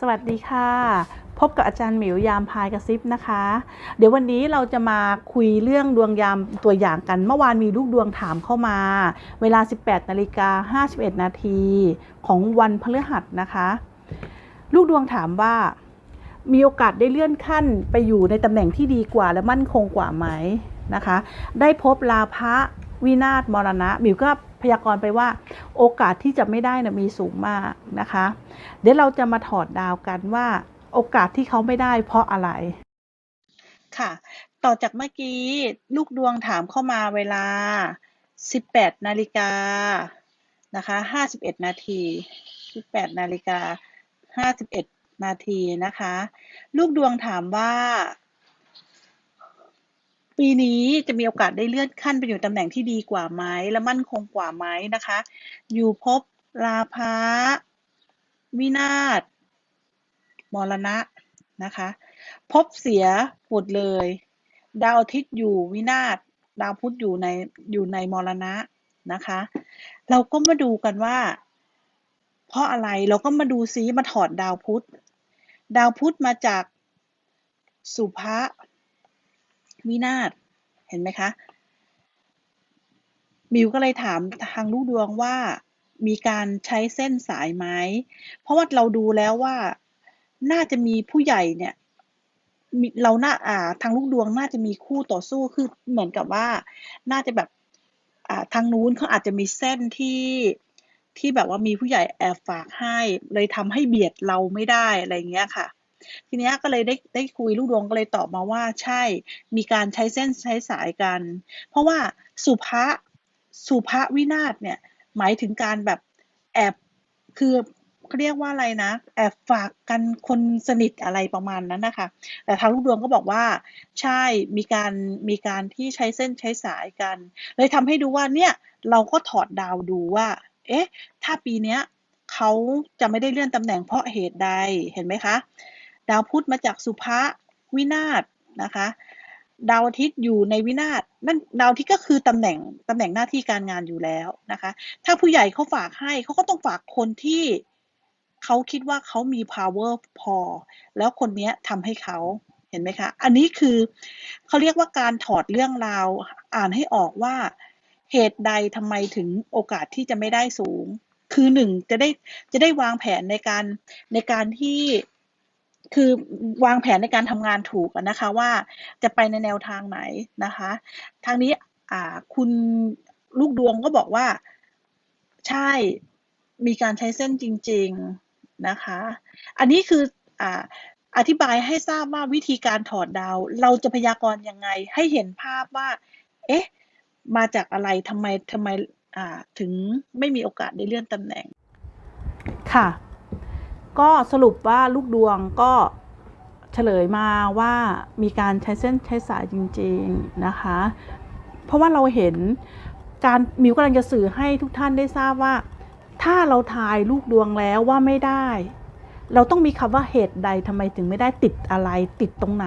สวัสดีค่ะ พบกับอาจารย์หมิวยามพายกระซิบนะคะ เดี๋ยววันนี้เราจะมาคุยเรื่องดวงยามตัวอย่างกัน เมื่อวานมีลูกดวงถามเข้ามา เวลา 18นาฬิกา51 นาทีของวันพฤหัสนะคะ ลูกดวงถามว่า มีโอกาสได้เลื่อนขั้นไปอยู่ในตำแหน่งที่ดีกว่าและมั่นคงกว่าไหมนะคะ ได้พบลาภะวินาศมรณะ หมิวก็ พยากรณ์ไปว่าโอกาสที่จะไม่ได้นะมีสูงมากนะคะ เดี๋ยวเราจะมาถอดดาวกันว่าโอกาสที่เขาไม่ได้เพราะอะไร ค่ะ ต่อจากเมื่อกี้ลูกดวงถามเข้ามาเวลา 18 นาฬิกานะคะ 51 นาที 18 นาฬิกา 51 นาทีนะคะ ลูกดวงถามว่า ปีนี้จะมีโอกาสได้เลื่อนขั้นไปอยู่ตำแหน่งที่ดีกว่าไหมและมั่นคงกว่าไหมนะคะ อยู่ภพราภะวินาศมรณะนะคะภพเสียหมดเลย ดาวอาทิตย์อยู่วินาศดาวพุธอยู่ในอยู่ในมรณะนะคะ เราก็มาดูกันว่า เพราะอะไรเราก็มาดูซิมาถอดดาวพุธ ดาวพุธมาจากสุภะ วินาศเห็นไหมคะมิวก็เลยถามทางลูกดวงว่ามีการใช้เส้นสายไหม เพราะว่าเราดูแล้วว่าน่าจะมีผู้ใหญ่เนี่ยเราหน่าอ่าทางลูกดวงน่าจะมีคู่ต่อสู้คือเหมือนกับว่า น่าจะแบบอ่าทางนู้นเขาอาจจะมีเส้นที่ที่แบบว่ามีผู้ใหญ่แอบฝากให้ เลยทำให้เบียดเราไม่ได้อะไรเงี้ยค่ะ ทีนี้ก็เลยได้ได้คุยลูกดวงก็เลยตอบมาว่าใช่มีการใช้เส้นใช้สายกัน เพราะว่าสุภะสุภะวินาศเนี่ยหมายถึงการแบบแอบคือเขาเรียกว่าอะไรนะ แอบฝากกันคนสนิทอะไรประมาณนั้นนะคะแต่ทางลูกดวงก็บอกว่า ใช่มีการมีการที่ใช้เส้นใช้สายกัน เลยทำให้ดูว่าเนี่ยเราก็ถอดดาวดูว่า เอ๊ะ ถ้าปีเนี้ยเขาจะไม่ได้เลื่อนตำแหน่งเพราะเหตุใดเห็นไหมคะ ดาวพุธมาจากสุภะวินาศนะคะ ดาวอาทิตย์อยู่ในวินาศนั่นดาวอาทิตย์ก็คือตำแหน่งตำแหน่งหน้าที่การงานอยู่แล้วนะคะ ถ้าผู้ใหญ่เขาฝากให้เขาก็ต้องฝากคนที่เขาคิดว่าเขามี power พอ แล้วคนเนี้ยทำให้เขาเห็นไหมคะ อันนี้คือเขาเรียกว่าการถอดเรื่องราวอ่านให้ออกว่าเหตุใดทำไมถึงโอกาสที่จะไม่ได้สูง คือหนึ่งจะได้จะได้วางแผนในการในการที่ คือวางแผนในการทำงานถูกนะคะว่าจะไปในแนวทางไหนนะคะ ทางนี้คุณลูกดวงก็บอกว่าใช่มีการใช้เส้นจริง ๆนะคะ อันนี้คือออธิบายให้ทราบว่าวิธีการถอดดาว เราจะพยากรณ์ยังไง ให้เห็นภาพว่า เอ๊ะ มาจากอะไรทำไมทำไมถึงไม่มีโอกาสได้เลื่อนตำแหน่งค่ะ ก็สรุปว่าลูกดวงก็เฉลยมาว่ามีการใช้เส้นใช้สายจริง ๆ นะคะ เพราะว่าเราเห็นการมิวกำลังจะสื่อให้ทุกท่านได้ทราบว่า ถ้าเราทายลูกดวงแล้วว่าไม่ได้ เราต้องมีคำว่าเหตุใดทำไมถึงไม่ได้ติดอะไรติดตรงไหน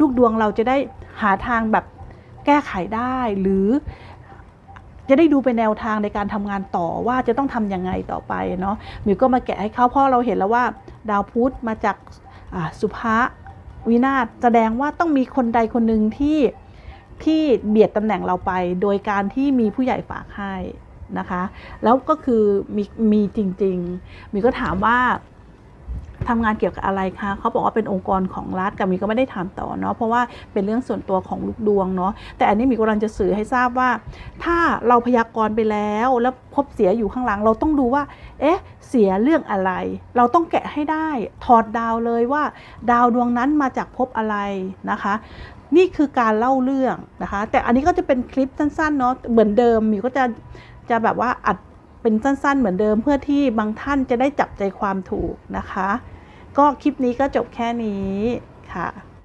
ลูกดวงเราจะได้หาทางแบบแก้ไขได้หรือ จะได้ดูเป็นแนวทางในการทำงานต่อว่าจะต้องทำยังไงต่อไปเนาะมิวก็มาแกะให้เขาเพราะเราเห็นแล้วว่า ดาวพุธมาจากสุภะวินาศแสดงว่าต้องมีคนใดคนหนึ่งที่ที่เบียดตำแหน่งเราไป โดยการที่มีผู้ใหญ่ฝากให้นะคะ แล้วก็คือมีมีจริงๆมิวก็ถามว่า ทำงานเกี่ยวกับอะไรคะเขาบอกว่าเป็นองค์กรของรัฐกับมิวก็ไม่ได้ถามต่อเนาะเพราะว่าเป็นเรื่องส่วนตัวของลูกดวงเนาะแต่อันนี้มิวกำลังจะสื่อให้ทราบว่า ถ้าเราพยากรณ์ไปแล้วแล้วพบเสียอยู่ข้างหลัง เราต้องดูว่า เอ๊ะ เสียเรื่องอะไร เราต้องแกะให้ได้ ถอดดาวเลยว่า ดาวดวงนั้นมาจากภพอะไรนะคะนี่คือการเล่าเรื่องนะคะ แต่อันนี้ก็จะเป็นคลิปสั้นๆเนาะเหมือนเดิมมิวก็จะจะแบบว่าอัดเป็นสั้นๆ เหมือนเดิมเพื่อที่บางท่านจะได้จับใจความถูกนะคะ ก็คลิปนี้ก็จบแค่นี้ค่ะ